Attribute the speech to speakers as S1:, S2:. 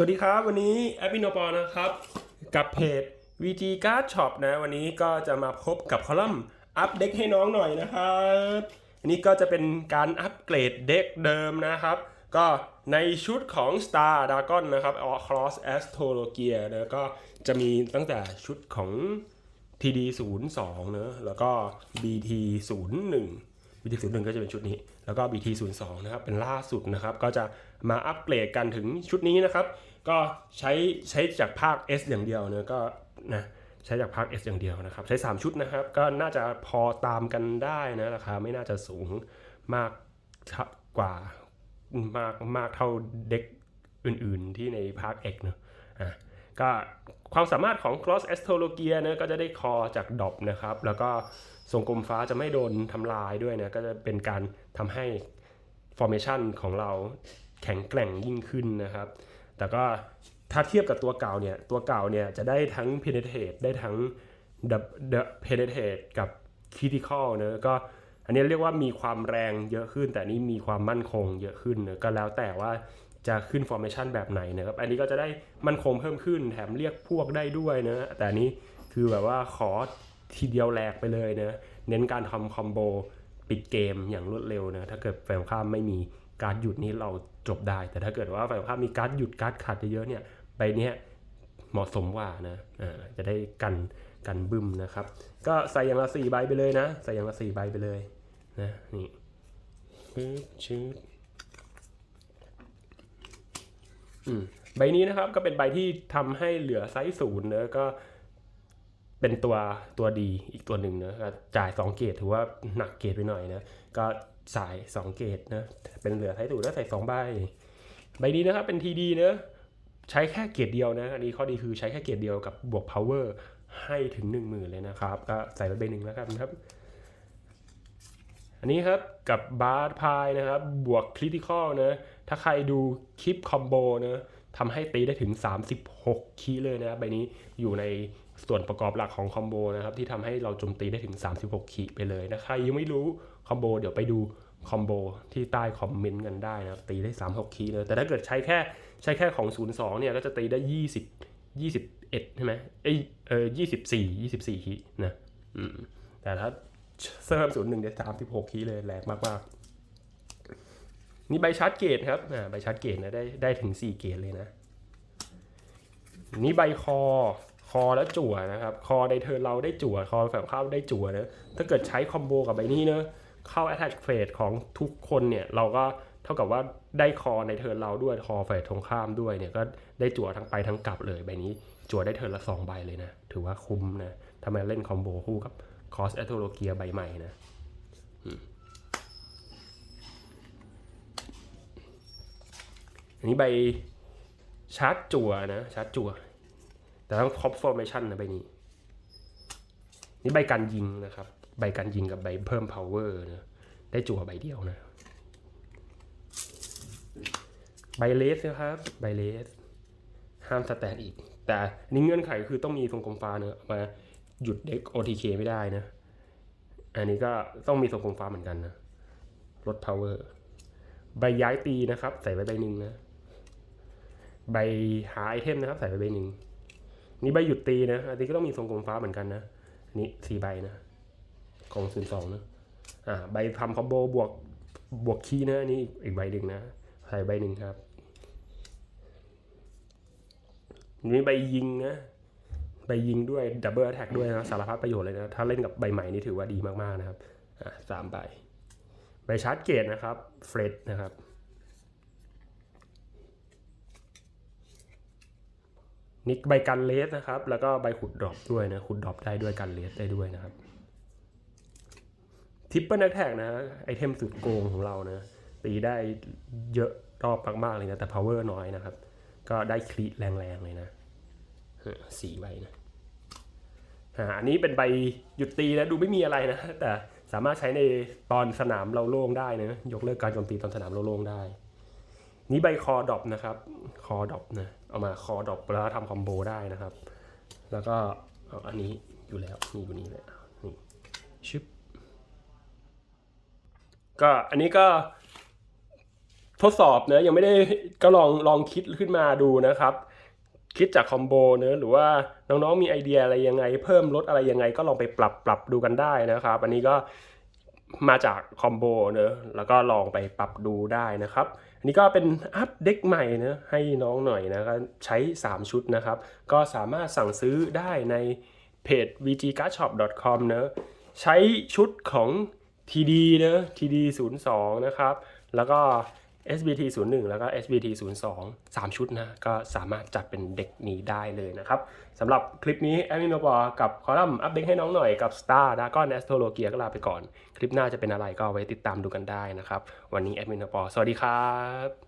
S1: สวัสดีครับ วันนี้แอปปิโนปอนะครับ กับเพจ VG Card Shop นะ วันนี้ก็จะมาพบกับคอลัมน์อัปเด็กให้น้องหน่อยนะครับอันนี้ก็จะเป็นการอัปเกรดเด็กเดิมนะครับ ก็ในชุดของ Star Dragon นะครับ Cross Astrologia นะก็จะมีตั้งแต่ชุดของ TD 0 2เนอะแล้วก็ BT 0 1 BT 0 1 ก็จะเป็นชุดนี้ แล้วก็ BT 0 2 นะครับ เป็นล่าสุดนะครับ ก็จะมาอัปเกรดกันถึงชุดนี้นะครับ ก็ใช้ใช้จากภาค S อย่างเดียวเนะก็นะใช้จากภาค S อย่างเดียวนะครับ ใช้ 3 ชุดนะครับ ก็น่าจะพอตามกันได้นะราคาไม่น่าจะสูงมากกว่ามากมากเท่าเด็กอื่นๆที่ในภาค X เนอะอะ ก็ความสามารถของ Cross Astrologia นะก็จะได้คอจากดอบนะครับ แล้วก็ทรงกลมฟ้าจะไม่โดนทำลายด้วยนะ ก็จะเป็นการทำให้ formation ของเราแข็งแกร่งยิ่งขึ้นนะครับ แต่ก็ถ้าเทียบกับตัวเก่าเนี่ย ตัวเก่าเนี่ยจะได้ทั้ง penetrate ได้ทั้ง the the penetrate กับ critical นะก็อันนี้เรียกว่ามีความแรงเยอะขึ้น แต่นนี้มีความมั่นคงเยอะขึ้นนะก็แล้วแต่ว่า จะขึ้น formation แบบไหนนะครับ อันนี้ก็จะได้มันคงเพิ่มขึ้นแถมเรียกพวกได้ด้วยนะ แต่อันนี้คือแบบว่าขอทีเดียวแหลกไปเลยนะ เน้นการทำคอมโบปิดเกมอย่างรวดเร็วนะ ถ้าเกิดฝ่ายตรงข้ามไม่มีการหยุดนี้เราจบได้ แต่ถ้าเกิดว่าฝ่ายตรงข้ามมีการหยุดการขัดเยอะๆเนี่ยใบเนี้ยเหมาะสมกว่านะอ่าจะได้กันกันบึ้มนะครับ ก็ใส่อย่างละสี่ใบไปเลยนะ ใส่อย่างละสี่ใบไปเลยนะนี่ปึ๊บชื้อ อืม ใบนี้นะครับก็เป็นใบที่ทำให้เหลือไซส์ศูนย์เนอะก็เป็นตัวตัวดีอีกตัวหนึ่งเนอะจ่าย 2 เกตถือว่าหนักเกตไปหน่อยนะ ก็สาย 2 เกตนะเป็นเหลือไซส์ศูนย์แล้วใส่2ใบใบนี้นะครับเป็นทีดีเนอะใช้แค่เกตเดียวนะอันนี้ข้อดีคือใช้แค่เกตเดียวกับบวก power ให้ถึง 1 0,000 เลยนะครับ ก็ใส่ไว้ใบหนึ่งแล้วกันครับ อันนี้ครับกับบาร์พายนะครับ บวกคริติคอลนะ ถ้าใครดูคลิปคอมโบนะทำให้ตีได้ถึง 36 คีเลยนะใบนี้อยู่ในส่วนประกอบหลักของคอมโบนะครับ ที่ทำให้เราโจมตีได้ถึง 36 คีไปเลยนะใครยังไม่รู้คอมโบเดี๋ยวไปดูคอมโบที่ใต้คอมเมนต์กันได้นะตีได้ 36 คีเลย แต่ถ้าเกิดใช้แค่ใช้แค่ของ 02 เนี่ยก็จะตีได้ 20 21 ใช่ไหมเอ้ยเออ24 24 คีนะแต่ถ้า เพิ่มศูนย์หนึ่งได้สามสิบหกคีเลยแรงมากๆนี่ใบชาร์จเกตครับอ่าใบชาร์จเกตนะได้ได้ถึงสี่เกตเลยนะ นี่ใบคอคอแล้วจั่วนะครับ คอในเธอเราได้จั่ว คอฝั่งข้าวได้จั่วนะ ถ้าเกิดใช้คอมโบกับใบนี้เนอะเข้า attack phase ของทุกคนเนี่ย เราก็เท่ากับว่าได้คอในเทิร์นเราด้วย คอเฟสตรงข้ามด้วยเนี่ย ก็ได้จั่วทั้งไปทั้งกลับเลยใบนี้ จั่วได้เทิร์นละสองใบเลยนะ ถือว่าคุ้มนะถ้ามเล่นคอมโบคู่กับ คอสแอตโทโลเกียใบใหม่นะอันนี้ใบชาร์จจั่วนะชาร์จจั่ว แต่ต้องครบฟอร์เมชันนะใบนี้ นี่ใบการยิงนะครับ ใบการยิงกับใบเพิ่ม power นะได้จั่วใบเดียวนะ ใบเลสนะครับ ใบเลส ห้ามสแตนอีก แต่นนี้เงื่อนไขคือต้องมีทรงกลมฟ้าเนอะมา หยุดเด็ก OTK ไม่ได้นะ อันนี้ก็ต้องมีทรงกลมฟ้าเหมือนกันนะลด power ใบย้ายตีนะครับ ใส่ไว้ใบหนึ่งนะ ใบหาไอเทมนะครับ ใส่ไว้ใบหนึ่งนี่ใบหยุดตีนะอันนี้ก็ต้องมีทรงกลมฟ้าเหมือนกันนะนี่สี่ใบนะ ของศูนย์สองนะอ่าใบทำคอมโบบวกบวกคีนะอันนี่อีกใบหนึ่งนะใส่ใบหนึ่งครับนี่ใบยิงนะ ใบยิงด้วยดับเบิลแท็กด้วยนะสารพัดประโยชน์เลยนะ ถ้าเล่นกับใบใหม่นี่ถือว่าดีมากๆนะครับอะสามใบใบชาร์จเกตนะครับเฟรดนะครับนี่ใบกันเลสนะครับ แล้วก็ใบขุดดรอปด้วยนะขุดดรอปได้ด้วยกันเลสได้ด้วยนะครับทิปเปิลแท็กนะไอเทมสุดโกงของเรานะตีได้เยอะรอบมากๆเลยนะแต่ power น้อยนะครับ ก็ได้คลีแรงๆเลยนะสี่ใบนะ อันนี้เป็นใบหยุดตีนะดูไม่มีอะไรนะ แต่สามารถใช้ในตอนสนามเราโล่งได้นะยกเลิกการโจมตีตอนสนามเราโล่งได้ นี่ใบคอดอปนะครับ คอดอปนะเอามาคอดอปแล้วทำคอมโบได้นะครับ แล้วก็เอาอันนี้อยู่แล้วนี่อยู่นี่เลยนี่ชึบก็อันนี้ก็ทดสอบเนะยังไม่ได้ก็ลองลองคิดขึ้นมาดูนะครับ คิดจากคอมโบเนอะหรือว่าน้องๆมีไอเดียอะไรยังไง เพิ่มลดอะไรยังไงก็ลองไปปรับปรับดูกันได้นะครับ อันนี้ก็มาจากคอมโบเนอะแล้วก็ลองไปปรับดูได้นะครับ อันนี้ก็เป็นอัปเด็กใหม่เนะให้น้องหน่อยนะครับใช้ 3 ชุดนะครับ ก็สามารถสั่งซื้อได้ในเพจ vgcardshop.com เนอะใช้ชุดของ TD เนอะ TD 02 นะครับ แล้วก็ SBT 01 แล้วก็ SBT 02 3 ชุดนะ ก็สามารถจัดเป็นเด็กนี้ได้เลยนะครับสำหรับคลิปนี้แอดมินโนบอกับคอลัมน์อัปเดตให้น้องหน่อยกับ Star d r a g o n Astrologia ก็ลาไปก่อน คลิปหน้าจะเป็นอะไรก็เอาไว้ติดตามดูกันได้นะครับ วันนี้แอดมินโนบอสวัสดีครับ